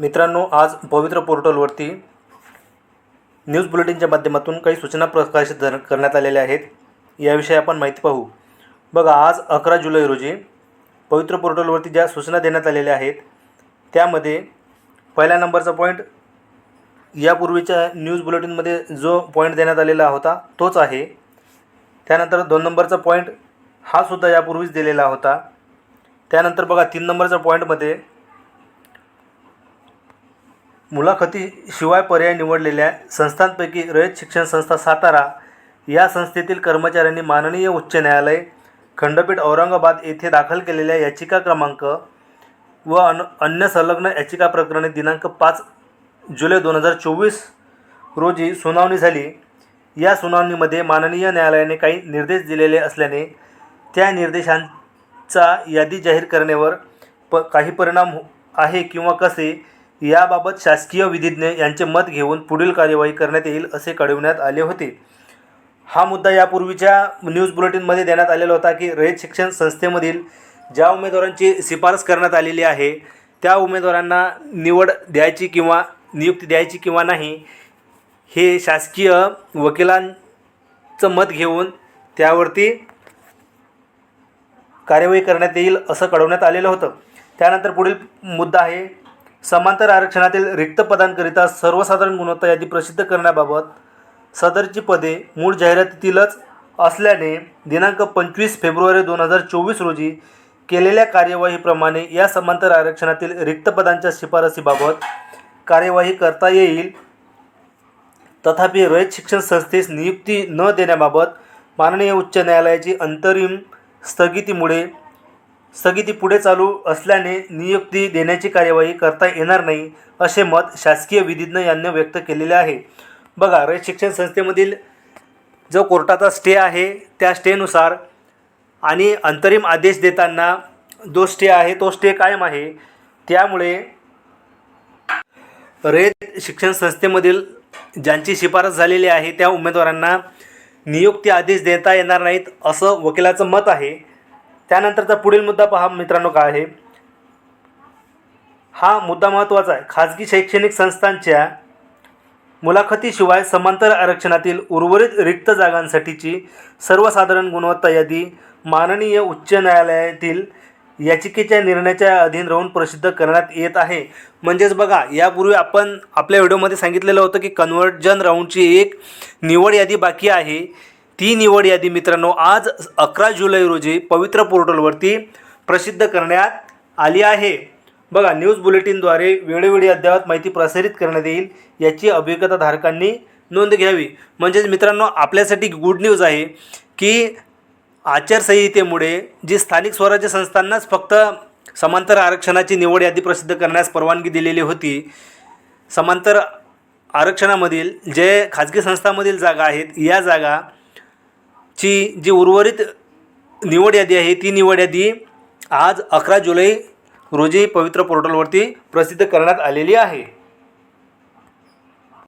मित्रांनो आज पवित्र पोर्टलवरती न्यूज बुलेटिनच्या माध्यमातून काही सूचना प्रकाशित करण्यात आलेल्या आहेत याविषयी आपण माहिती पाहू. बघा आज अकरा जुलै रोजी पवित्र पोर्टलवरती ज्या सूचना देण्यात आलेल्या आहेत त्यामध्ये पहिल्या नंबरचा पॉईंट यापूर्वीच्या न्यूज बुलेटिनमध्ये जो पॉईंट देण्यात आलेला होता तोच आहे. त्यानंतर दोन नंबरचा पॉईंट हा सुद्धा यापूर्वीच दिलेला होता. त्यानंतर बघा तीन नंबरच्या पॉईंटमध्ये मुलाखतीशिवाय पर्याय निवडलेल्या संस्थांपैकी रयत शिक्षण संस्था सातारा या संस्थेतील कर्मचाऱ्यांनी माननीय उच्च न्यायालय खंडपीठ औरंगाबाद येथे दाखल केलेल्या याचिका क्रमांक व अन अन्य संलग्न याचिका प्रकरणी दिनांक पाच जुलै दोन हजार चोवीस रोजी सुनावणी झाली. या सुनावणीमध्ये माननीय न्यायालयाने काही निर्देश दिलेले असल्याने त्या निर्देशांचा यादी जाहीर करण्यावर प काही परिणाम हो-, आहे किंवा कसे याबाबत शासकीय विधिज्ञ यांचे मत घेऊन पुढील कार्यवाही करण्यात येईल असे कळविण्यात आले होते. हा मुद्दा यापूर्वीच्या न्यूज बुलेटिनमध्ये देण्यात आलेला होता की रयत शिक्षण संस्थेमधील ज्या उमेदवारांची शिफारस करण्यात आलेली आहे त्या उमेदवारांना निवड द्यायची किंवा नियुक्ती द्यायची किंवा नाही हे शासकीय वकिलांचं मत घेऊन त्यावरती कार्यवाही करण्यात येईल असं कळवण्यात आलेलं होतं. त्यानंतर पुढील मुद्दा आहे समांतर आरक्षणातील रिक्त पदांकरिता सर्वसाधारण गुणवत्ता यादी प्रसिद्ध करण्याबाबत सदरची पदे मूळ जाहिरातीतीलच असल्याने दिनांक पंचवीस फेब्रुवारी दोन हजार चोवीस रोजी केलेल्या कार्यवाहीप्रमाणे या समांतर आरक्षणातील रिक्त पदांच्या शिफारसीबाबत कार्यवाही करता येईल. तथापि रयत शिक्षण संस्थेस नियुक्ती न देण्याबाबत माननीय उच्च न्यायालयाची अंतरिम स्थगितीमुळे स्थगिती पुढे चालू असल्याने नियुक्ती देण्याची कार्यवाही करता येणार नाही असे मत शासकीय विधिज्ञ यांनी व्यक्त केलेले आहे. बघा रयत शिक्षण संस्थेमधील जो कोर्टाचा स्टे आहे त्या स्टेनुसार आणि अंतरिम आदेश देताना जो स्टे आहे तो स्टे कायम आहे. त्यामुळे रयत शिक्षण संस्थेमधील ज्यांची शिफारस झालेली आहे त्या उमेदवारांना नियुक्ती आदेश देता येणार नाहीत असं वकिलाचं मत आहे. त्यानंतरचा पुढील मुद्दा पहा मित्रांनो काय आहे. हा मुद्दा महत्त्वाचा आहे. खाजगी शैक्षणिक संस्थांच्या मुलाखतीशिवाय समांतर आरक्षणातील उर्वरित रिक्त जागांसाठीची सर्वसाधारण गुणवत्ता यादी माननीय उच्च न्यायालयातील याचिकेच्या निर्णयाच्या अधीन राहून प्रसिद्ध करण्यात येत आहे. म्हणजेच बघा यापूर्वी आपण आपल्या व्हिडिओमध्ये सांगितलेलं होतं की कन्व्हर्जन राऊंडची एक निवड यादी बाकी आहे. ती निवड यादी मित्रांनो आज अकरा जुलै रोजी पवित्र पोर्टलवरती प्रसिद्ध करण्यात आली आहे. बघा न्यूज बुलेटिनद्वारे वेळोवेळी अद्ययावत माहिती प्रसारित करण्यात येईल याची अभिज्ञताधारकांनी नोंद घ्यावी. म्हणजेच मित्रांनो आपल्यासाठी गुड न्यूज आहे की आचारसंहितेमुळे जी स्थानिक स्वराज्य संस्थांनाच फक्त समांतर आरक्षणाची निवड यादी प्रसिद्ध करण्यास परवानगी दिलेली होती समांतर आरक्षणामधील जे खाजगी संस्थांमधील जागा आहेत या जागा ची जी उर्वरित निवड यादी आहे ती निवड यादी आज अकरा जुलै रोजी पवित्र पोर्टलवरती प्रसिद्ध करण्यात आलेली आहे.